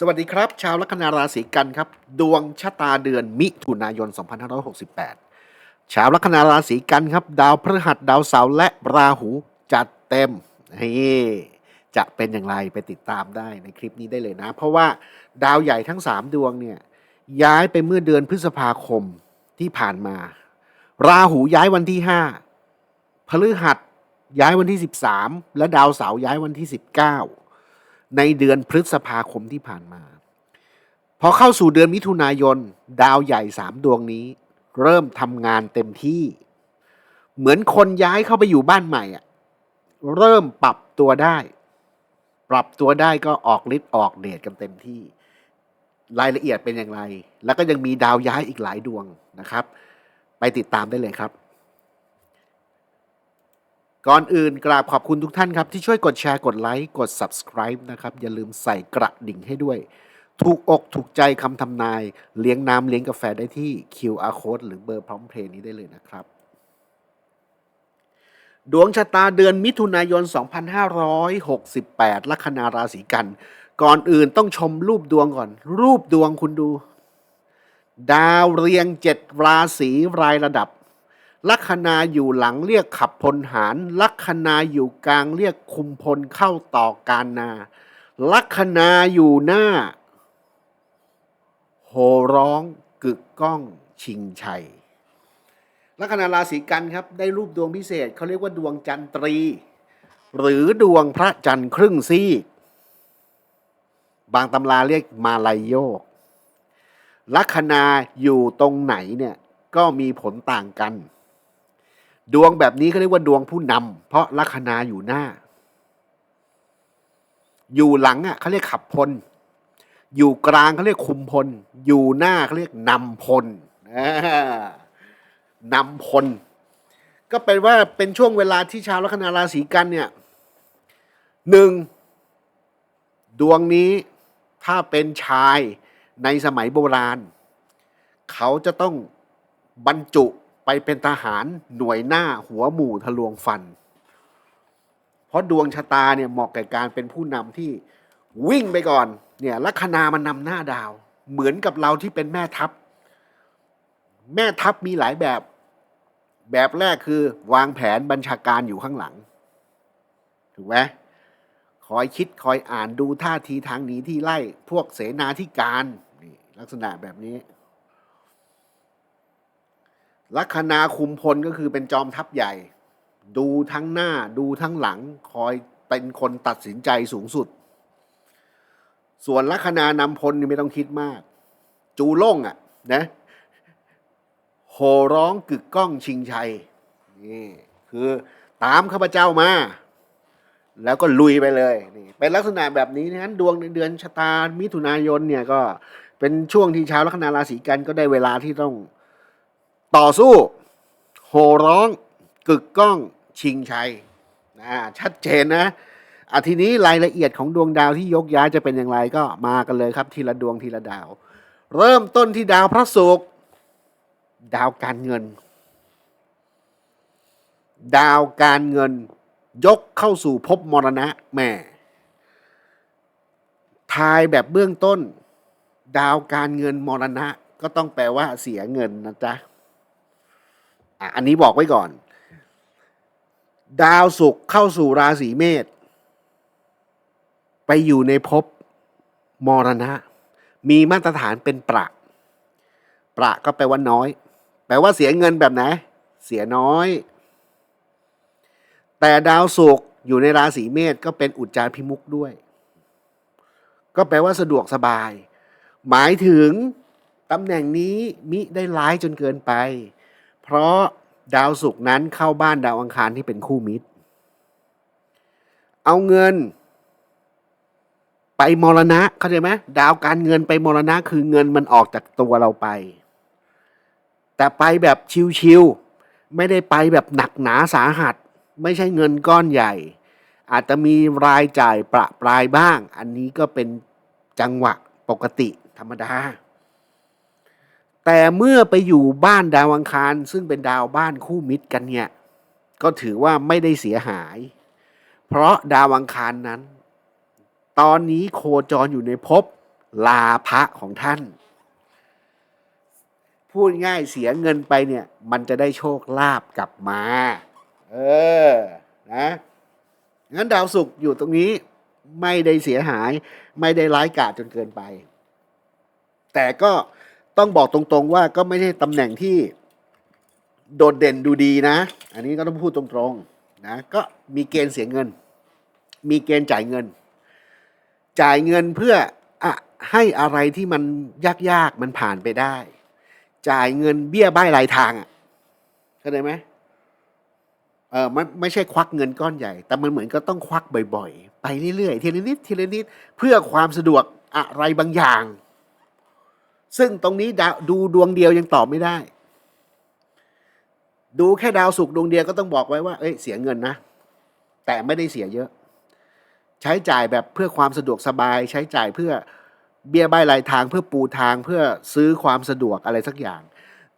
สวัสดีครับ ชาวลัคนาราศีกันครับ ดวงชะตาเดือนมิถุนายน 2568 ชาวลัคนาราศีกันครับ ดาวพฤหัสดาวเสาร์และราหูจัดเต็มนี่จะเป็นอย่างไรไปติดตามได้ในคลิปนี้ได้เลยนะ เพราะว่าดาวใหญ่ทั้ง 3 ดวงเนี่ยย้ายไปเมื่อเดือนพฤษภาคมที่ผ่านมา ราหูย้ายวันที่ 5 พฤหัสย้ายวันที่ 13 และดาวเสาร์ย้ายวันที่ 19 ในเดือนพฤษภาคมที่ผ่านมา พอเข้าสู่เดือนมิถุนายน ดาวใหญ่สามดวงนี้ เริ่มทำงานเต็มที่ เหมือนคนย้ายเข้าไปอยู่บ้านใหม่อะเริ่มปรับตัวได้ ปรับตัวได้ก็ออกฤทธิ์ออกเดชกันเต็มที่ รายละเอียดเป็นอย่างไร แล้วก็ยังมีดาวย้ายอีกหลายดวงนะครับ ไปติดตามได้เลยครับ ก่อนอื่นกราบขอบคุณทุกท่านครับ ที่ช่วยกดแชร์กดไลค์กด subscribe นะครับ อย่าลืมใส่กระดิ่งให้ด้วย ถูกอกถูกใจคำทำนาย เลี้ยงน้ำเลี้ยงกาแฟได้ที่ QR code หรือเบอร์พร้อมเพลย์นี้ได้เลยนะครับ ดวงชะตาเดือนมิถุนายน 2568 ลัคนาราศีกัน ก่อนอื่นต้องชมรูปดวงก่อน รูปดวงคุณดู ดาวเรียงเจ็ดราศีรายระดับ ลัคนาอยู่หลังเรียกขับพลหารลัคนาอยู่กลางเรียกคุมพลเข้าต่อการนา ลัคนาอยู่หน้า โหร้องกึกก้องชิงชัยลัคนาราศีกันครับ ได้รูปดวงพิเศษเขาเรียกว่าดวงจันตรี หรือดวงพระจันทร์ครึ่งซีกบางตำราเรียกมาลายโยก ลัคนาอยู่ตรงไหนเนี่ยก็มีผลต่างกัน ดวงแบบนี้เขาเรียกว่าดวงผู้นำเพราะลัคนาอยู่หน้า อยู่หลังอะเขาเรียกขับพล อยู่กลางเขาเรียกคุมพล อยู่หน้าเขาเรียกนำพลอ่านำพล ก็เป็นว่าเป็นช่วงเวลาที่ชาวลัคนาราศีกันเนี่ยหนึ่งดวงนี้ถ้าเป็นชายในสมัยโบราณ เขาจะต้องบรรจุ ไปเป็นทหารหน่วยหน้าหัวหมู่ทะลวงฟัน เพราะดวงชะตาเนี่ยเหมาะแก่การเป็นผู้นำที่วิ่งไปก่อนเนี่ยลัคนามันนำหน้าดาว เหมือนกับเราที่เป็นแม่ทัพ แม่ทัพมีหลายแบบ แบบแรกคือวางแผนบัญชาการอยู่ข้างหลัง ถูกไหมคอยคิดคอยอ่านดูท่าทีทางหนีที่ไล่พวกเสนาธิการนี่ลักษณะแบบนี้ ลัคนาคุมพลก็คือเป็นจอมทัพใหญ่ ดูทั้งหน้าดูทั้งหลังคอยเป็นคนตัดสินใจสูงสุด ส่วนลัคนานำพลนี่ไม่ต้องคิดมาก จูโล่งอะ่ะนะโห่ร้องกึกก้องชิงชัยนี่คือตามข้าพเจ้ามา แล้วก็ลุยไปเลยนี่เป็นลักษณะแบบนี้นั้นดวงในเดือนชะตามิถุนายนเนี่ยก็เป็นช่วงที่ชาวลัคนาราศีกันก็ได้เวลาที่ต้อง ต่อสู้ โห่ร้อง กึกก้องชิงชัยนะชัดเจนนะอาทีนี้รายละเอียดของดวงดาวที่ยกย้ายจะเป็นอย่างไรก็มากันเลยครับ ทีละดวงทีละดาว เริ่มต้นที่ดาวพระศุกร์ดาวการเงิน ดาวการเงิน ยกเข้าสู่ภพมรณะแม่ทายแบบเบื้องต้น ดาวการเงินมรณะ ก็ต้องแปลว่าเสียเงินนะจ๊ะ อะอันนี้บอกไว้ก่อน ดาวศุกร์เข้าสู่ราศีเมษไปอยู่ในภพมรณะ มีมาตรฐานเป็นประ ประก็แปลว่าน้อย แปลว่าเสียเงินแบบไหน เสียน้อย แต่ดาวศุกร์อยู่ในราศีเมษก็เป็นอุจจารพิมุกด้วย ก็แปลว่าสะดวกสบาย หมายถึงตำแหน่งนี้มิได้ร้ายจนเกินไป เพราะดาวศุกร์นั้นเข้าบ้านดาวอังคารที่เป็นคู่มิตร เอาเงิน ไปมรณะเข้าใจไหมดาวการเงินไปมรณะคือเงินมันออกจากตัวเราไป แต่ไปแบบชิวๆไม่ได้ไปแบบหนักหนาสาหัส ไม่ใช่เงินก้อนใหญ่ อาจจะมีรายจ่ายประปรายบ้าง อันนี้ก็เป็นจังหวะปกติธรรมดา แต่เมื่อไปอยู่บ้านดาวอังคาร ซึ่งเป็นดาวบ้านคู่มิตรกันเนี่ย ก็ถือว่าไม่ได้เสียหาย เพราะดาวอังคารนั้น ตอนนี้โคจรอยู่ในภพลาภะของท่าน พูดง่ายเสียเงินไปเนี่ย มันจะได้โชคลาภกลับมา เออ นะงั้นดาวศุกร์อยู่ตรงนี้ไม่ได้เสียหาย ไม่ได้ร้ายกาจจนเกินไป แต่ก็ ต้องบอกตรงๆว่าก็ไม่ใช่ตำแหน่งที่โดดเด่นดูดีนะ อันนี้ก็ต้องพูดตรงๆนะ ก็มีเกณฑ์เสียเงิน มีเกณฑ์จ่ายเงิน จ่ายเงินเพื่ออะให้อะไรที่มันยากๆมันผ่านไปได้ จ่ายเงินเบี้ยบ้ายรายทางอะเข้าใจไหมเออไม่ไม่ใช่ควักเงินก้อนใหญ่ แต่มันเหมือนก็ต้องควักบ่อยๆ ไปเรื่อยๆทีละนิดทีละนิดเพื่อความสะดวกอะไรบางอย่าง ซึ่งตรงนี้ดาวดูดวงเดียวยังตอบไม่ได้ ดูแค่ดาวศุกร์ดวงเดียวก็ต้องบอกไว้ว่า เอ้ยเสียเงินนะ แต่ไม่ได้เสียเยอะ ใช้จ่ายแบบเพื่อความสะดวกสบาย ใช้จ่ายเพื่อเบี้ยใบรายทางเพื่อปูทางเพื่อซื้อความสะดวกอะไรสักอย่าง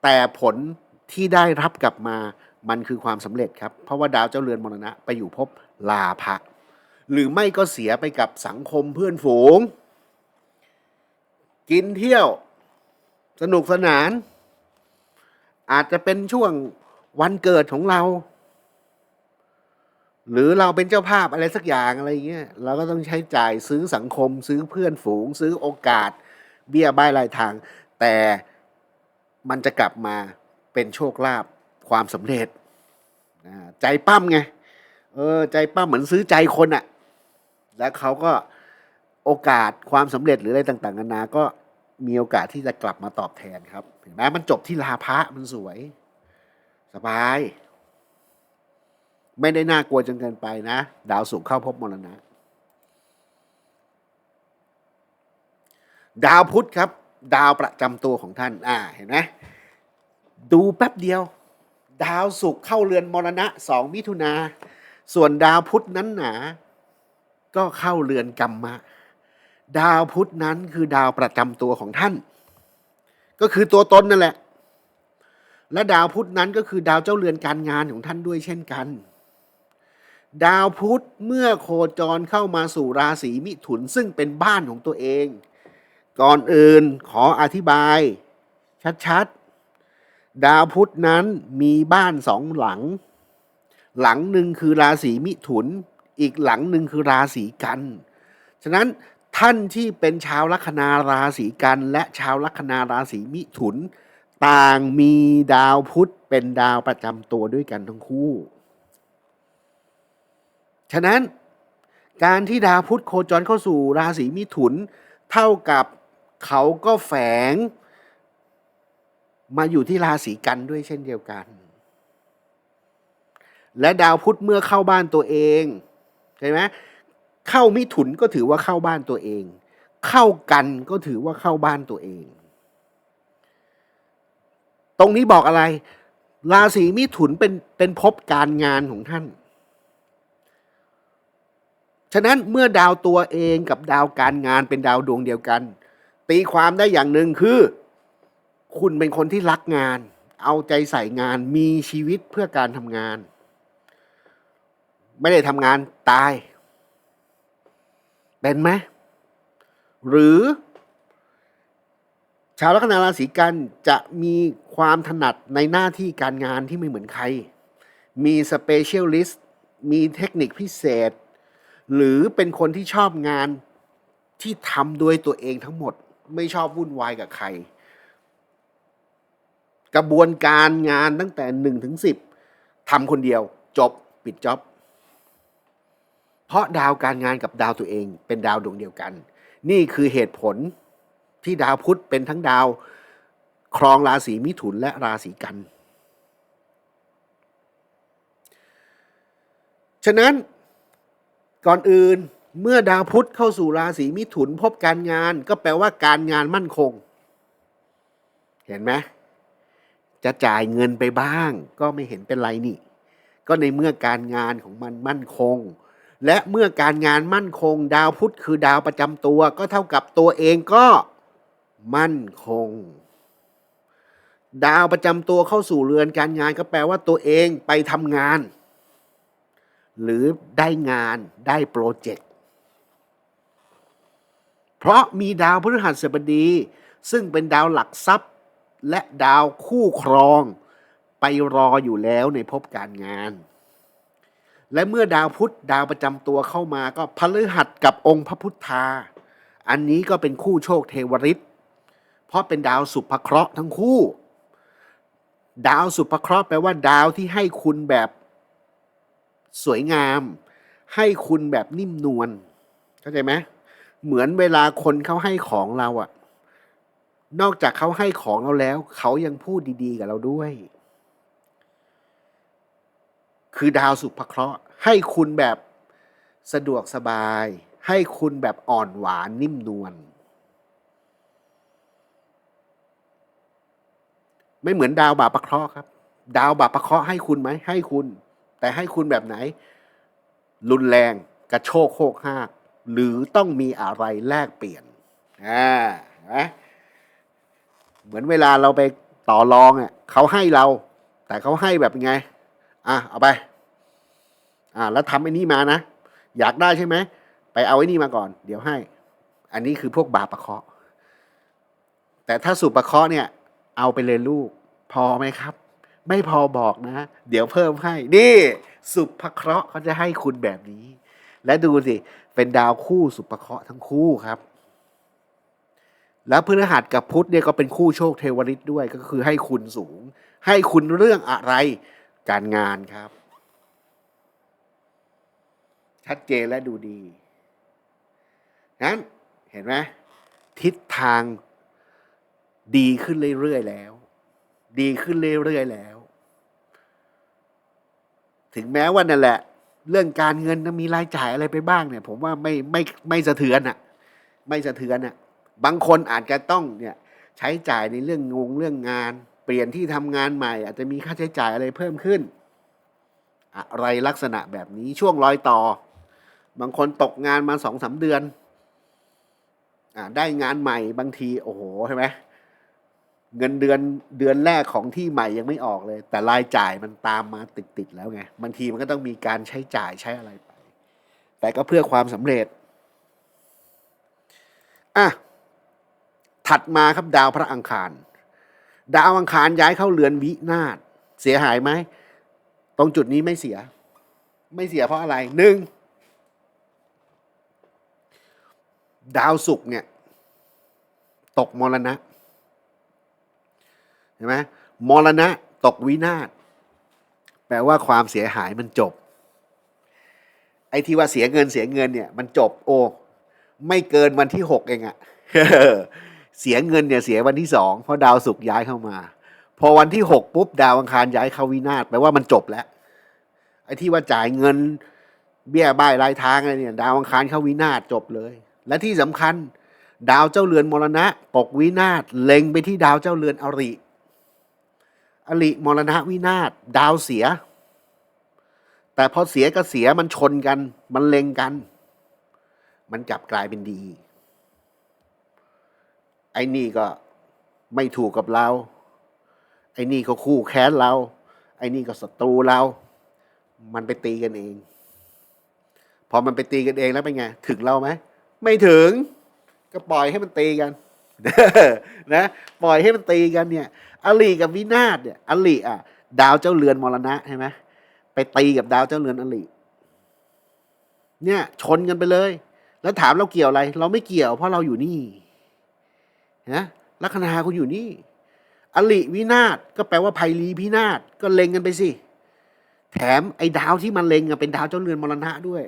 แต่ผลที่ได้รับกลับมามันคือความสำเร็จครับ เพราะว่าดาวเจ้าเรือนมรณะไปอยู่ภพลาภะหรือไม่ก็เสียไปกับสังคมเพื่อนฝูง กินเที่ยว สนุกสนาน อาจจะเป็นช่วงวันเกิดของเรา หรือเราเป็นเจ้าภาพอะไรสักอย่างอะไรเงี้ยเราก็ต้องใช้จ่ายซื้อสังคม ซื้อเพื่อนฝูง ซื้อโอกาส เบี้ยบ้ายรายทาง แต่มันจะกลับมาเป็นโชคลาภความสำเร็จใจปั้มไงเออใจปั้มเหมือนซื้อใจคนอะแล้วเขาก็โอกาสความสำเร็จหรืออะไรต่างๆนานาก็ มีโอกาสที่จะกลับมาตอบแทนครับเห็นไหมมันจบที่ลาภะมันสวย สบาย ไม่ได้น่ากลัวจนเกินไปนะ ดาวสุขเข้าพบมรณะ ดาวพุธครับ ดาวประจำตัวของท่าน อ่าเห็นไหมดูแป๊บเดียว ดาวศุกเข้าเรือนมรณะสองมิถุนาส่วนดาวพุธนั้นหนา ก็เข้าเรือนกรรมะ ดาวพุธนั้นคือดาวประจำตัวของท่าน ก็คือตัวตนนั่นแหละ และดาวพุธนั้นก็คือดาวเจ้าเรือนการงานของท่านด้วยเช่นกัน ดาวพุธเมื่อโคจรเข้ามาสู่ราศีมิถุนซึ่งเป็นบ้านของตัวเอง ก่อนอื่นขออธิบาย ชัดๆ ดาวพุธนั้นมีบ้านสองหลัง หลังหนึ่งคือราศีมิถุน อีกหลังหนึ่งคือราศีกัน ฉะนั้น ท่านที่เป็นชาวลัคนาราศีกัน และชาวลัคนาราศีมิถุน ต่างมีดาวพุธเป็นดาวประจำตัวด้วยกันทั้งคู่ ฉะนั้นการที่ดาวพุธโคจรเข้าสู่ราศีมิถุน เท่ากับเขาก็แฝง มาอยู่ที่ราศีกันด้วยเช่นเดียวกัน และดาวพุธเมื่อเข้าบ้านตัวเองใช่ไหม เข้ามิถุนก็ถือว่าเข้าบ้านตัวเอง เข้ากันก็ถือว่าเข้าบ้านตัวเอง ตรงนี้บอกอะไร ราศีมิถุนเป็นเป็นภพการงานของท่าน ฉะนั้นเมื่อดาวตัวเองกับดาวการงานเป็นดาวดวงเดียวกัน ตีความได้อย่างหนึ่งคือ คุณเป็นคนที่รักงาน เอาใจใส่งานมีชีวิตเพื่อการทำงาน ไม่ได้ทำงานตาย เป็นไหมหรือชาวลัคนาราศีกันจะมีความถนัดในหน้าที่การงานที่ไม่เหมือนใคร มีสเปเชียลิสต์มีเทคนิคพิเศษ หรือเป็นคนที่ชอบงานที่ทำด้วยตัวเองทั้งหมด ไม่ชอบวุ่นวายกับใคร กระบวนการงานตั้งแต่หนึ่งถึงสิบทำคนเดียวจบปิดจ็อบ เพราะดาวการงานกับดาวตัวเองเป็นดาวดวงเดียวกัน นี่คือเหตุผลที่ดาวพุธเป็นทั้งดาว ครองราศีมิถุนและราศีกัน ฉะนั้นก่อนอื่นเมื่อดาวพุธเข้าสู่ราศีมิถุนพบการงาน ก็แปลว่าการงานมั่นคง เห็นไหมจะจ่ายเงินไปบ้าง ก็ไม่เห็นเป็นไรนี่ ก็ในเมื่อการงานของมันมั่นคง และเมื่อการงานมั่นคง ดาวพุธคือดาวประจำตัว ก็เท่ากับตัวเองก็มั่นคง ดาวประจำตัวเข้าสู่เรือนการงานก็แปลว่าตัวเองไปทำงาน หรือได้งานได้โปรเจกต์เพราะมีดาวพฤหัสบดี ซึ่งเป็นดาวหลักทรัพย์ และดาวคู่ครอง ไปรออยู่แล้วในภพการงาน และเมื่อดาวพุธดาวประจำตัวเข้ามาก็พฤหัสกับองค์พระพุทธา อันนี้ก็เป็นคู่โชคเทวริตเพราะเป็นดาวสุภเคราะห์ทั้งคู่ ดาวสุภเคราะห์แปลว่าดาวที่ให้คุณแบบสวยงาม ให้คุณแบบนิ่มนวลเข้าใจไหมเหมือนเวลาคนเขาให้ของเราอะนอกจากเขาให้ของเราแล้ว เขายังพูดดี ๆ กับเราด้วย คือดาวสุภเคราะห์ ให้คุณแบบสะดวกสบาย ให้คุณแบบอ่อนหวานนิ่มนวลไม่เหมือนดาวบาปะเคราะห์ครับ ดาวบาปะเคราะห์ให้คุณไหมให้คุณ แต่ให้คุณแบบไหน รุนแรงกระโชกโคกหากหรือต้องมีอะไรแลกเปลี่ยนอ่าเห็นไหมเหมือนเวลาเราไปต่อรองอะเขาให้เรา แต่เขาให้แบบไง อะเอาไป อ่า แล้วทำไอ้นี่มานะ อยากได้ใช่ไหม ไปเอาไอ้นี่มาก่อน เดี๋ยวให้ อันนี้คือพวกบาปประเคาะ แต่ถ้าสุปประเคาะเนี่ย เอาไปเลยลูก พอไหมครับ ไม่พอบอกนะ เดี๋ยวเพิ่มให้ นี่ สุภเคราะห์เขาจะให้คุณแบบนี้ และดูสิ เป็นดาวคู่สุภเคราะห์ทั้งคู่ครับแล้วพฤหัสกับพุธเนี่ยก็เป็นคู่โชคเทวริตด้วยก็คือให้คุณสูง ให้คุณเรื่องอะไร การงานครับ ชัดเจนและดูดีงั้นเห็นไหมทิศทางดีขึ้นเรื่อยๆแล้ว ดีขึ้นเรื่อยๆแล้ว ถึงแม้ว่านั่นแหละ เรื่องการเงินมีรายจ่ายอะไรไปบ้างเนี่ย ผมว่าไม่ไม่ไม่สะเทือนอะไม่สะเทือนอะบางคนอาจจะต้องเนี่ย ใช้จ่ายในเรื่องงงเรื่องงาน ปลี่ยนที่ทำงานใหม่ อาจจะมีค่าใช้จ่ายอะไรเพิ่มขึ้น อะไรลักษณะแบบนี้ช่วงรอยต่อ บางคนตกงานมาสองสาเดือนอได้งานใหม่บางทีโอ้โหใช่ไหมเงินเดือนเดือนแรกของที่ใหม่ยังไม่ออกเลย แต่รายจ่ายมันตามมาติดๆแล้วไงบางทีมันก็ต้องมีการใช้จ่ายใช้อะไรไป แต่ก็เพื่อความสำเร็จอะถัดมาครับดาวพระอังคาร ดาวอังคารย้ายเข้าเรือนวินาศเสียหายไหม ตรงจุดนี้ไม่เสีย ไม่เสียเพราะอะไรหนึ่งดาวศุกร์เนี่ย ตกมรณะเห็นไหมมรณะตกวินาศแปลว่าความเสียหายมันจบ ไอ้ที่ว่าเสียเงินเสียเงินเนี่ย มันจบ โอ้ ไม่เกินวันที่หกเองอะ เสียเงินเนี่ยเสียวันที่สองเพราะดาวศุกร์ย้ายเข้ามา พอวันที่หกปุ๊บดาวอังคารย้ายเข้าวินาศแปลว่ามันจบแล้วไอ้ที่ว่าจ่ายเงินเบี้ยบ้ายรายทางอะไรเนี่ย ดาวอังคารเข้าวินาศจบเลย และที่สำคัญ ดาวเจ้าเรือนมรณะตกวินาศเล็งไปที่ดาวเจ้าเรือนอริ อริมรณะวินาศดาวเสีย แต่พอเสียกับเสียมันชนกัน มันเล็งกัน มันกลับกลายเป็นดี อ้นี่ก็ไม่ถูกกับเรา ไอ้นี่ก็คู่แค้นเรา ไอ้นี่ก็ศัตรูเรา มันไปตีกันเอง พอมันไปตีกันเองแล้วเป็นไง ถึงเราไหม ไม่ถึง ก็ปล่อยให้มันตีกันนะ ปล่อยให้มันตีกันเนี่ย อลีกับวินาศเนี่ยอลีอะ ดาวเจ้าเรือนมรณะใช่ไหมไปตีกับดาวเจ้าเรือนอลีเนี่ย ชนกันไปเลย แล้วถามเราเกี่ยวอะไร เราไม่เกี่ยวเพราะเราอยู่นี่ นะลัคนาคุณอยู่นี่ อลิวินาศก็แปลว่าภัยรีพินาศก็เล็งกันไปสิ แถมไอ้ดาวที่มันเล็งอะเป็นดาวเจ้าเรือนมรณะด้วย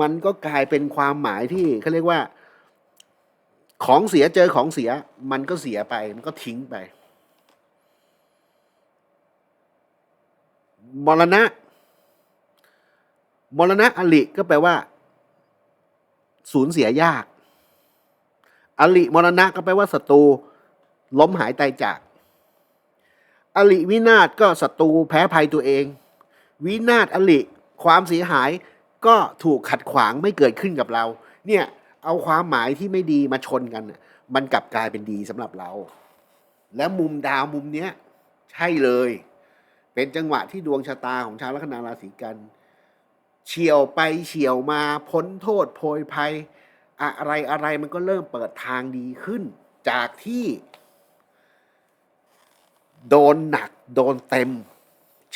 มันก็กลายเป็นความหมายที่เขาเรียกว่า ของเสียเจอของเสีย มันก็เสียไปมันก็ทิ้งไป มรณะ มรณะอลิก็แปลว่า สูญเสียยาก อลิมรณะก็แปลว่าศัตรูล้มหายตายจากอลิวินาศก็ศัตรูแพ้ภัยตัวเอง วินาศอลิความเสียหายก็ถูกขัดขวางไม่เกิดขึ้นกับเรา เนี่ยเอาความหมายที่ไม่ดีมาชนกัน มันกลับกลายเป็นดีสำหรับเรา และมุมดาวมุมเนี้ยใช่เลย เป็นจังหวะที่ดวงชะตาของชาวลัคนาราศีกันเฉียวไปเฉียวมาพ้นโทษโพยภัย อะไรอะไรมันก็เริ่มเปิดทางดีขึ้น จากที่ โดนหนัก โดนเต็ม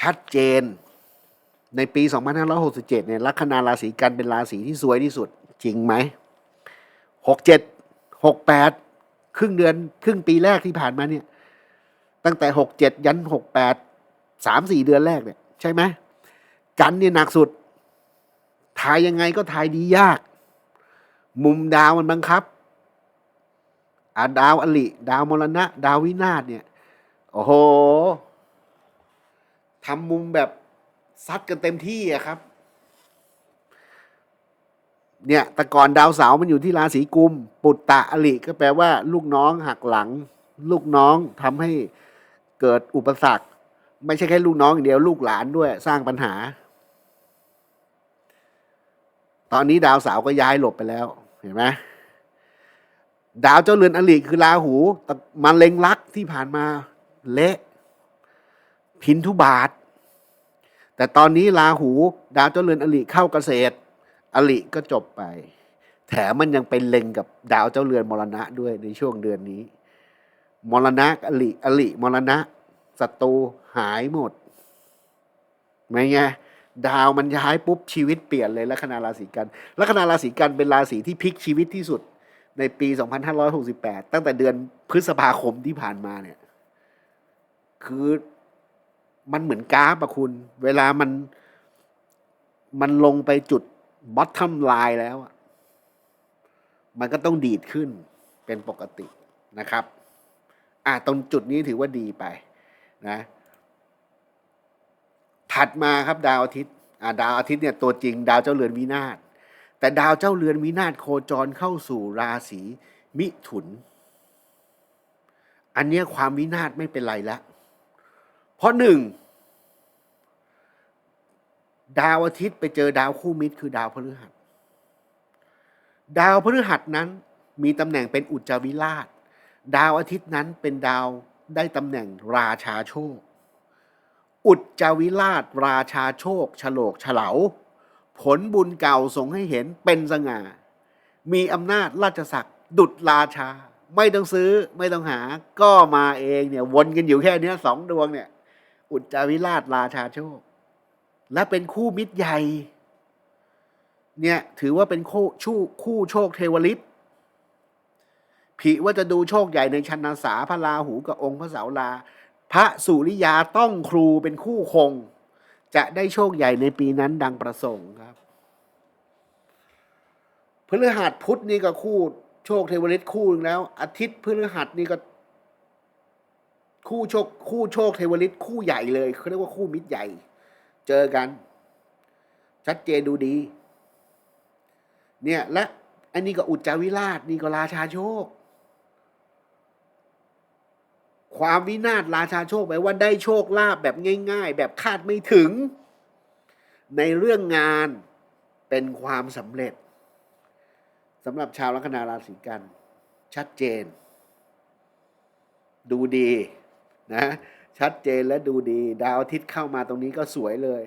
ชัดเจน ในปี 2567 เนี่ยลัคนาราศีกันเป็นราศีที่สวยที่สุด จริงไหม 67 68 ครึ่งเดือน ครึ่งปีแรกที่ผ่านมาเนี่ย ตั้งแต่ 67 ยัน 68 3-4 เดือนแรกเนี่ย ใช่ไหม กันเนี่ยหนักสุดทายยังไงก็ทายดียาก มุมดาวมันบังคับอาดาวอลิ ดาวมรณะ ดาววินาศเนี่ย โอ้โหทำมุมแบบซัดกันเต็มที่อะครับ เนี่ยแต่ก่อนดาวเสาร์มันอยู่ที่ราศีกุม ปุตตะอลิก็แปลว่า ลูกน้องหักหลัง ลูกน้องทำให้เกิดอุปสรรค ไม่ใช่แค่ลูกน้องอย่างเดียวลูกหลานด้วยสร้างปัญหา ตอนนี้ดาวเสาร์ก็ย้ายหลบไปแล้ว เห็นไหมดาวเจ้าเรือนอลิคือราหูมาเล็งลักที่ผ่านมาเละพินทุบาท แต่ตอนนี้ราหู ดาวเจ้าเรือนอลิเข้าเกษตร อลิก็จบไป แถมมันยังเป็นเล็งกับดาวเจ้าเรือนมรณะด้วยในช่วงเดือนนี้ มรณะอลิอลิมรณะศัตรูหายหมดไม่ไง ดาวมันย้ายปุ๊บชีวิตเปลี่ยนเลยลัคนาราศีกันลัคนาราศีกันเป็นราศีที่พลิกชีวิตที่สุดในปี 2568 ตั้งแต่เดือนพฤษภาคมที่ผ่านมาเนี่ย คือมันเหมือนกราฟอะคุณ เวลามันมันลงไปจุดบอททอมไลน์แล้วอะมันก็ต้องดีดขึ้นเป็นปกตินะครับ อะตรงจุดนี้ถือว่าดีไปนะ ถัดมาครับดาวอาทิตย์ดาวอาทิตย์เนี่ยตัวจริง ดาวเจ้าเรือนวินาศแต่ดาวเจ้าเรือนวินาศโคจรเข้าสู่ราศีมิถุน อันเนี้ยความวินาศไม่เป็นไรละ เพราะหนึ่งดาวอาทิตย์ไปเจอดาวคู่มิตรคือดาวพฤหัส ดาวพฤหัสนั้นมีตำแหน่งเป็นอุจจาวิราช ดาวอาทิตย์นั้นเป็นดาวได้ตำแหน่งราชาโชค อุจจาวิราชราชาโชคฉลกเฉลาผลบุญเก่าส่งให้เห็นเป็นสง่า มีอำนาจราชศักดิ์ดุดราชา ไม่ต้องซื้อไม่ต้องหา ก็มาเองเนี่ยวนกันอยู่แค่นี้สองดวงเนี่ย อุจจาวิราชราชาโชค และเป็นคู่มิตรใหญ่ เนี่ยถือว่าเป็นคู่ชู้คู่โชคเทวฤทธิ์ผีว่าจะดูโชคใหญ่ในชันนาสาพระราหูกับองค์พระเสาลา พระสุริยาต้องครูเป็นคู่คง จะได้โชคใหญ่ในปีนั้นดังประสงค์ครับพฤหัสพุธนี่ก็คู่ โชคเทวฤทธิ์คู่นึงแล้ว อาทิตย์พฤหัสนี่ก็ คู่โชค คู่โชคเทวฤทธิ์คู่ใหญ่เลยเขาเรียกว่าคู่มิตรใหญ่ เจอกัน ชัดเจนดูดี เนี่ยและอันนี้ก็อุจจาวิราชนี่ก็ราชาโชค ความวินาศราชาโชคแปลว่าได้โชคลาภแบบง่าย ๆ แบบคาดไม่ถึง ในเรื่องงานเป็นความสำเร็จสำหรับชาวลัคนาราศีกัน ชัดเจน ดูดีนะ ชัดเจนและดูดี ดาวอาทิตย์เข้ามาตรงนี้ก็สวยเลย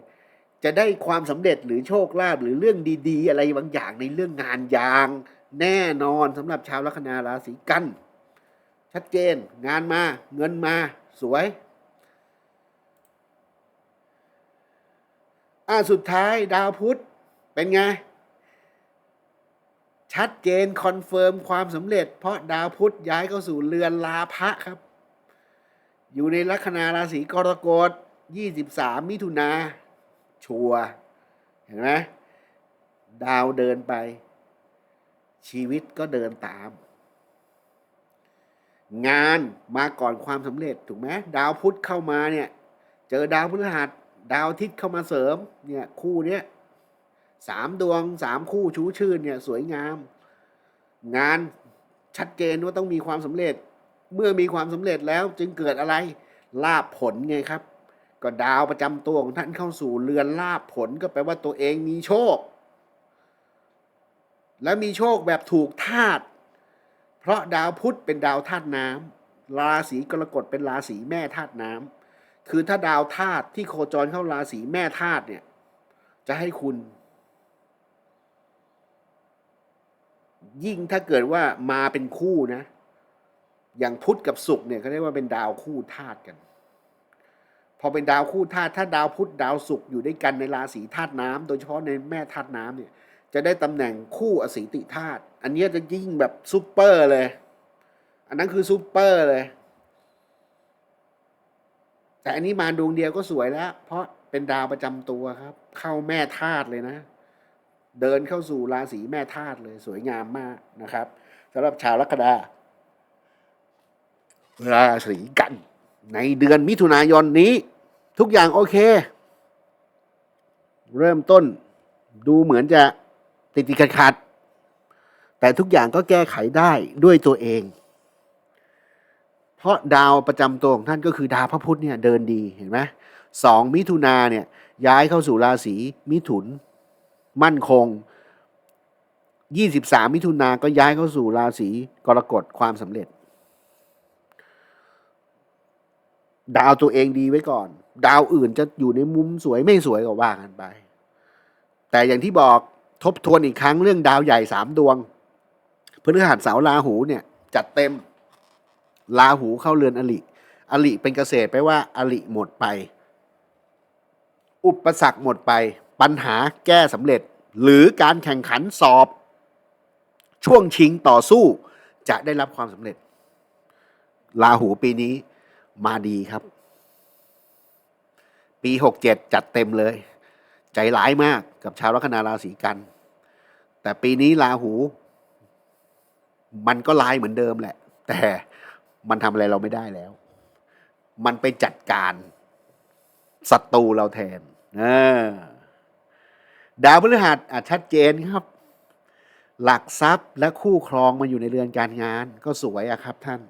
จะได้ความสำเร็จหรือโชคลาภหรือเรื่องดี ๆ อะไรบางอย่างในเรื่องงานอย่าง แน่นอนสำหรับชาวลัคนาราศีกัน ชัดเจน งานมาเงินมาสวย อ่าสุดท้ายดาวพุธเป็นไง ชัดเจนคอนเฟิร์มความสำเร็จ เพราะดาวพุธย้ายเข้าสู่เรือนลาภะครับ อยู่ในลัคนาราศีกรกฎ23 มิถุนาชัวเห็นไหมดาวเดินไป ชีวิตก็เดินตาม งานมาก่อนความสำเร็จถูกไหมดาวพุธเข้ามาเนี่ยเจอดาวพฤหัส ดาวอาทิตย์เข้ามาเสริมเนี่ยคู่เนี้ยสามดวงสามคู่ชูชื่นเนี่ยสวยงาม งานชัดเจนว่าต้องมีความสำเร็จ เมื่อมีความสำเร็จแล้วจึงเกิดอะไรลาบผลไงครับ ก็ดาวประจำตัวของท่านเข้าสู่เรือนลาบผลก็แปลว่าตัวเองมีโชค และมีโชคแบบถูกธาตุ เพราะดาวพุธเป็นดาวธาตุน้ำราศีกรกฎเป็นราศีแม่ธาตุน้ำคือถ้าดาวธาตุที่โคจรเข้าราศีแม่ธาตุเนี่ย จะให้คุณ ยิ่งถ้าเกิดว่ามาเป็นคู่นะ อย่างพุธกับศุกร์เนี่ยเขาเรียกว่าเป็นดาวคู่ธาตุกัน พอเป็นดาวคู่ธาตุถ้าดาวพุธดาวศุกร์อยู่ด้วยกันในราศีธาตุน้ำโดยเฉพาะในแม่ธาตุน้ำเนี่ย จะได้ตำแหน่งคู่อสีติธาตุอันนี้จะยิ่งแบบซูเปอร์เลย อันนั้นคือซูเปอร์เลย แต่อันนี้มาดวงเดียวก็สวยแล้ว เพราะเป็นดาวประจำตัวครับ เข้าแม่ธาตุเลยนะ เดินเข้าสู่ราศีแม่ธาตุเลยสวยงามมากนะครับสำหรับชาวลัคนาราศีกัน ในเดือนมิถุนายนนี้ ทุกอย่างโอเค เริ่มต้นดูเหมือนจะ ติดติดขัดขัดแต่ทุกอย่างก็แก้ไขได้ด้วยตัวเอง เพราะดาวประจำตัวของท่านก็คือดาวพระพุธเนี่ยเดินดีเห็นไหมสองมิถุนาเนี่ยย้ายเข้าสู่ราศีมิถุน มั่นคง 23 มิถุนาก็ย้ายเข้าสู่ราศีกรกฎความสำเร็จ ดาวตัวเองดีไว้ก่อน ดาวอื่นจะอยู่ในมุมสวยไม่สวยก็ว่ากันไป แต่อย่างที่บอก ทบทวนอีกครั้งเรื่องดาวใหญ่สามดวงพฤหัสเสาราหูเนี่ย จัดเต็มราหูเข้าเรือนอลิอลิเป็นเกษตรแปว่าอลิหมดไป อุปสรรคหมดไป ปัญหาแก้สำเร็จ หรือการแข่งขันสอบ ช่วงชิงต่อสู้ จะได้รับความสำเร็จราหูปีนี้มาดีครับ ปีหกเจ็ดจัดเต็มเลย ใจร้ายมากกับชาวลัคนาราศีกัน แต่ปีนี้ราหู มันก็ร้ายเหมือนเดิมแหละ แต่มันทำอะไรเราไม่ได้แล้ว มันไปจัดการศัตรูเราแทนออดาวพฤหัสอะชัดเจนครับ หลักทรัพย์และคู่ครองมาอยู่ในเรือนการงาน ก็สวยอะครับท่าน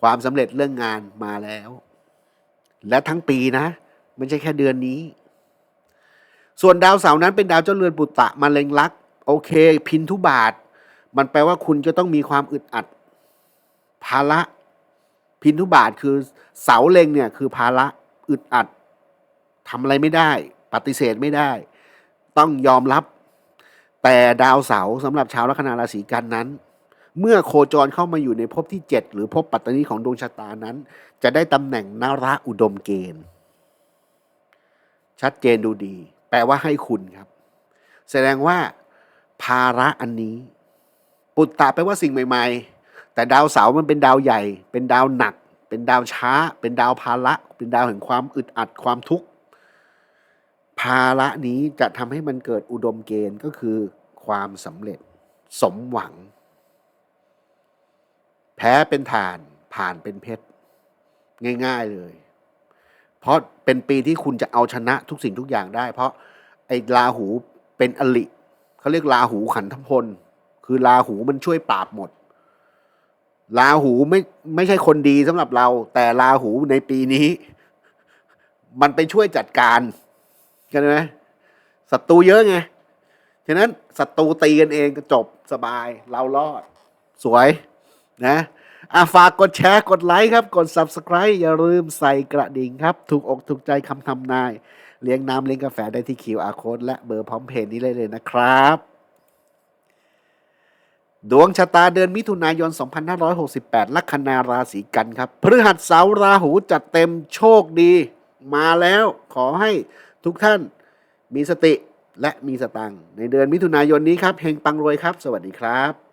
ความสำเร็จเรื่องงานมาแล้ว และทั้งปีนะ ไม่ใช่แค่เดือนนี้ ส่วนดาวเสาร์นั้นเป็นดาวเจ้าเรือนปุตตะมาเล็งลัก โอเค พินทุบาท มันแปลว่าคุณจะต้องมีความอึดอัด ภาระ พินทุบาทคือเสาเล็งเนี่ยคือภาระอึดอัดทำอะไรไม่ได้ ปฏิเสธไม่ได้ ต้องยอมรับ แต่ดาวเสาสำหรับชาวลัคนาราศีกันนั้น เมื่อโคจรเข้ามาอยู่ในภพที่ 7 หรือภพปัตตานีของดวงชะตานั้น จะได้ตำแหน่งนาระอุดมเกณฑ์ ชัดเจนดูดี แปลว่าให้คุณครับ แสดงว่า ภาระอันนี้ ปุตตะแปลว่าสิ่งใหม่ ๆ แต่ดาวเสาร์มันเป็นดาวใหญ่ เป็นดาวหนัก เป็นดาวช้า เป็นดาวภาระ เป็นดาวแห่งความอึดอัดความทุกข์ภาระนี้จะทำให้มันเกิดอุดมเกณฑ์ก็คือความสำเร็จสมหวัง แพ้เป็นฐานผ่านเป็นเพชร ง่ายๆเลย เพราะเป็นปีที่คุณจะเอาชนะทุกสิ่งทุกอย่างได้ เพราะไอ้ราหูเป็นอลิ เขาเรียกราหูขันธพล คือราหูมันช่วยปราบหมดราหูไม่ไม่ใช่คนดีสำหรับเรา แต่ราหูในปีนี้ มันไปช่วยจัดการกันไหมศัตรูเยอะไงฉะนั้นศัตรูตีกันเองก็จบสบาย เรารอด สวยนะอะฝากกดแชร์ กดไลค์ครับ กด Subscribe อย่าลืมใส่กระดิ่งครับ ถูกอกถูกใจคำทำนาย เลี้ยงน้ำเลี้ยงกาแฟได้ที่ QR Code และเบอร์พร้อมเพย์นี้เลยเลยนะครับ ดวงชะตาเดือนมิถุนายน 2568 ลัคนาราศีกันครับพฤหัสเสาร์ราหูจัดเต็มโชคดี มาแล้วขอให้ทุกท่านมีสติและมีสตังในเดือนมิถุนายนนี้ครับเฮงปังรวยครับ สวัสดีครับ